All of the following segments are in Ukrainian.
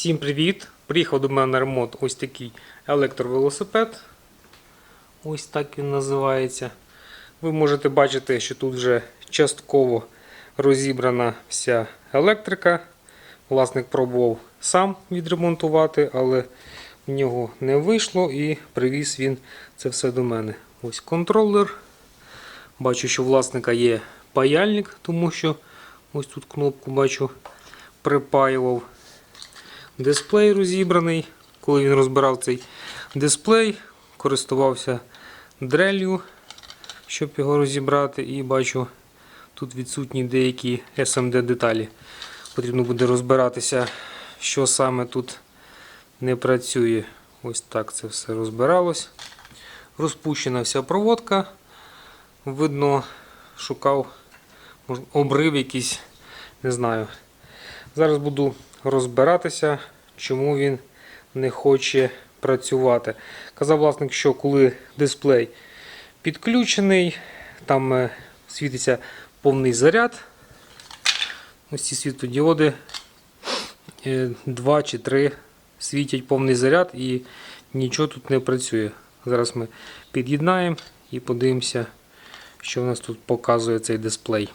Всім привіт! Приїхав до мене на ремонт ось такий електровелосипед. Ось так він називається. Ви можете бачити, що тут вже частково розібрана вся електрика. Власник пробував сам відремонтувати, але в нього не вийшло і привіз він це все до мене. Ось контролер. Бачу, що у власника є паяльник, тому що ось тут кнопку бачу припаював. Дисплей розібраний. Коли він розбирав цей дисплей, користувався дрелью, щоб його розібрати. І бачу, тут відсутні деякі SMD деталі. Потрібно буде розбиратися, що саме тут не працює. Ось так це все розбиралось. Розпущена вся проводка. Видно, шукав обрив якийсь, не знаю. Зараз буду розбиратися, чому він не хоче працювати. Казав власник, що коли дисплей підключений, там е, світиться повний заряд. Ось ці світлодіоди 2 чи 3 світять повний заряд і нічого тут не працює. Зараз ми під'єднаємо і подивимося, що у нас тут показує цей дисплей.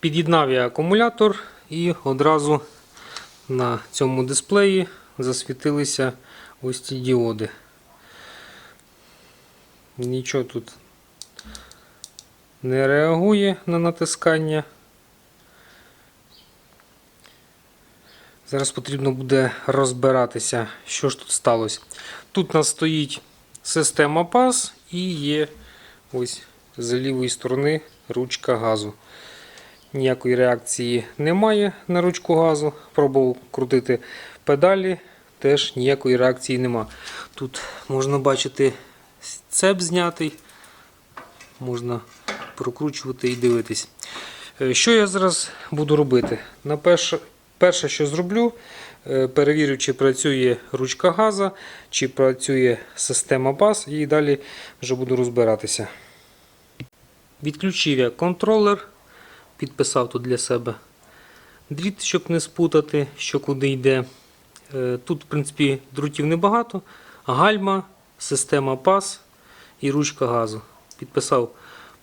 Під'єднав я акумулятор і одразу на цьому дисплеї засвітилися ось ці діоди. Нічого тут не реагує на натискання. Зараз потрібно буде розбиратися, що ж тут сталося. Тут у нас стоїть система PAS і є ось з лівої сторони ручка газу. Ніякої реакції немає на ручку газу. Пробував крутити педалі, теж ніякої реакції нема. Тут можна бачити цеп знятий, можна прокручувати і дивитись. Е, Що я зараз буду робити? Перше, перше, що зроблю, е, перевірю, чи працює ручка газа, чи працює система PAS, і далі вже буду розбиратися. Відключив я контролер підписав тут для себе дріт, щоб не спутати, що куди йде. Е, Тут, в принципі, дротів небагато. Гальма, система пас і ручка газу. Підписав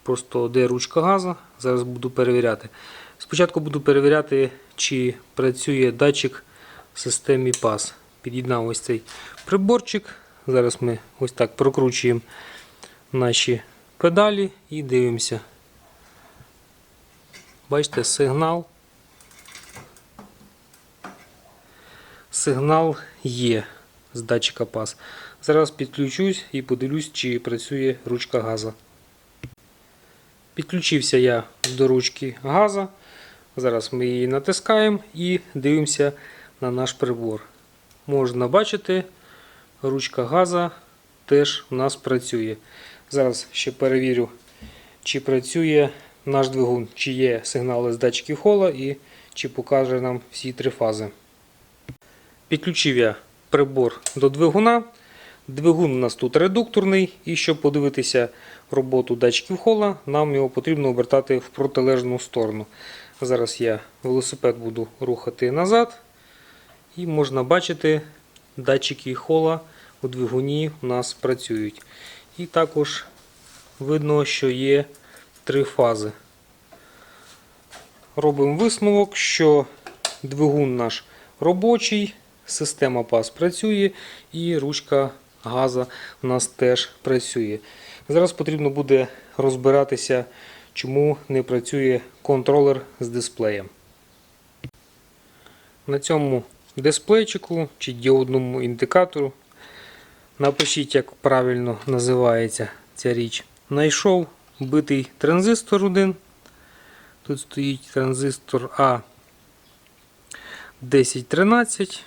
просто, де ручка газу. Зараз буду перевіряти. Спочатку буду перевіряти, чи працює датчик в системі пас. Під'єднав ось цей приборчик. Зараз ми ось так прокручуємо наші педалі і дивимося. Бачите, сигнал. Сигнал є з датчика пас. Зараз підключусь і подивлюсь, чи працює ручка газа. Підключився я до ручки газа. Зараз ми її натискаємо і дивимося на наш прибор. Можна бачити, ручка газа теж у нас працює. Зараз ще перевірю, чи працює наш двигун, чи є сигнали з датчиків хола і чи покаже нам всі три фази. Підключив я прибор до двигуна. Двигун у нас тут редукторний, і щоб подивитися роботу датчиків хола, нам його потрібно обертати в протилежну сторону. Зараз я велосипед буду рухати назад, і можна бачити, датчики хола у двигуні у нас працюють. І також видно, що є три фази. Робимо висновок, що двигун наш робочий, система пас працює і ручка газа у нас теж працює. Зараз потрібно буде розбиратися, чому не працює контролер з дисплеєм. На цьому дисплейчику чи діодному індикатору напишіть, як правильно називається ця річ. Знайшов битий транзистор один. Тут стоїть транзистор А1013.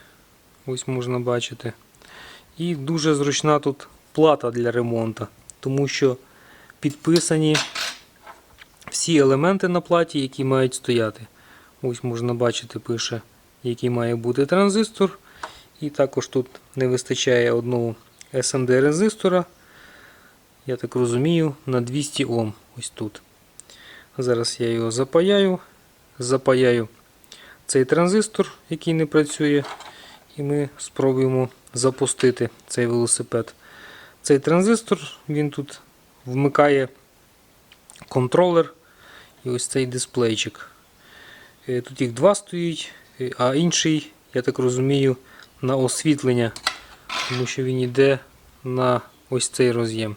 Ось можна бачити. І дуже зручна тут плата для ремонту, тому що підписані всі елементи на платі, які мають стояти. Ось можна бачити, пише, який має бути транзистор. І також тут не вистачає одного SMD резистора. Я так розумію, на 200 Ом. Ось тут. Зараз я його запаяю. Запаяю цей транзистор, який не працює, і ми спробуємо запустити цей велосипед. Цей транзистор, він тут вмикає контролер і ось цей дисплейчик. Е, Тут їх два стоїть, е, а інший, я так розумію, на освітлення, тому що він йде на ось цей роз'єм.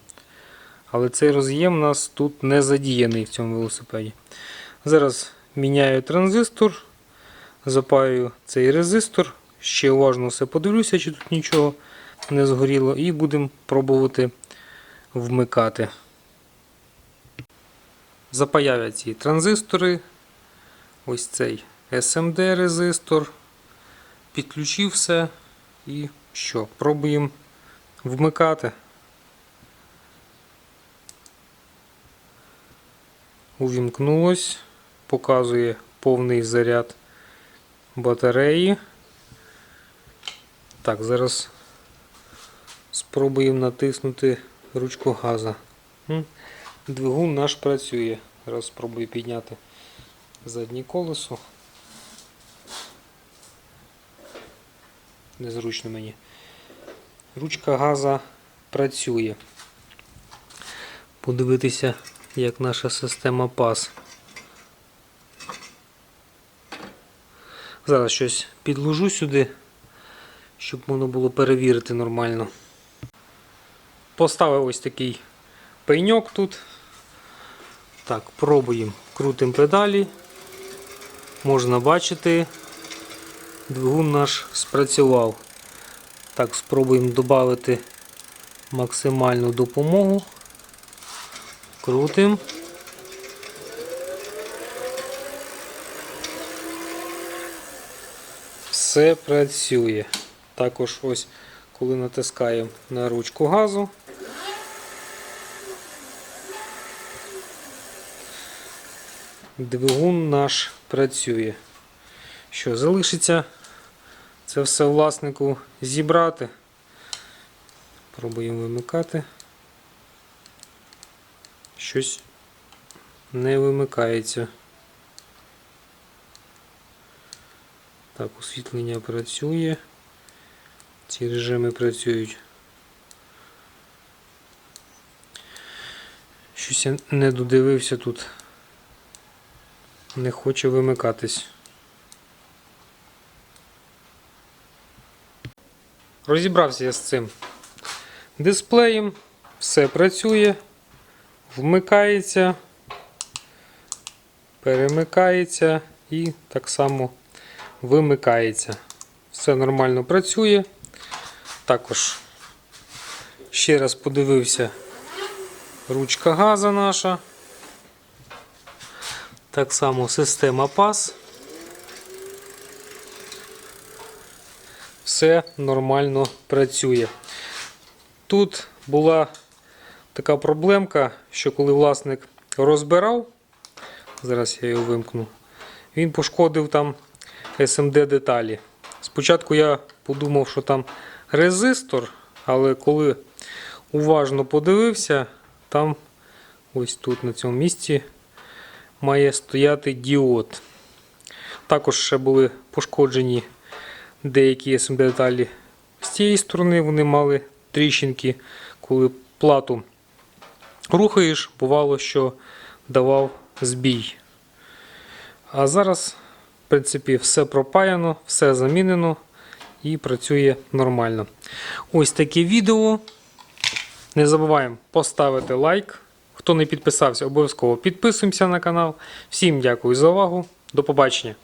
Але цей роз'єм у нас тут не задіяний в цьому велосипеді. Зараз міняю транзистор, запаю цей резистор, ще уважно все подивлюся, чи тут нічого не згоріло, і будемо пробувати вмикати. Запаяю ці транзистори. Ось цей SMD резистор. Підключив все і що? Пробуємо вмикати. Увімкнулось, показує повний заряд батареї. Так, зараз спробуємо натиснути ручку газа. Двигун наш працює. Зараз спробую підняти заднє колесо. Незручно мені. Ручка газа працює. Подивитися, як наша система PAS. Зараз щось підложу сюди, щоб можна було перевірити нормально. Поставив ось такий пеньок тут. Так, пробуємо. Крутимо педалі. Можна бачити, двигун наш спрацював. Так, спробуємо додати максимальну допомогу. Крутим. Все працює. Також ось, коли натискаємо на ручку газу. Двигун наш працює. Що, залишиться це все власнику зібрати. Пробуємо вимикати. Щось не вимикається. Так, освітлення працює. Ці режими працюють. Щось я не додивився тут. Не хоче вимикатись. Розібрався я з цим дисплеєм. Все працює, вмикається, перемикається і так само вимикається. Все нормально працює. Також ще раз подивився ручка газа наша. Так само система PAS. Все нормально працює. Тут була така проблемка, що коли власник розбирав, зараз я його вимкну, він пошкодив там SMD деталі. Спочатку я подумав, що там резистор, але коли уважно подивився, там ось тут на цьому місці має стояти діод. Також ще були пошкоджені деякі SMD деталі з цієї сторони, вони мали тріщинки, коли плату рухаєш, бувало, що давав збій. А зараз, в принципі, все пропаяно, все замінено і працює нормально. Ось таке відео. Не забуваємо поставити лайк. Хто не підписався, обов'язково підписуємося на канал. Всім дякую за увагу. До побачення.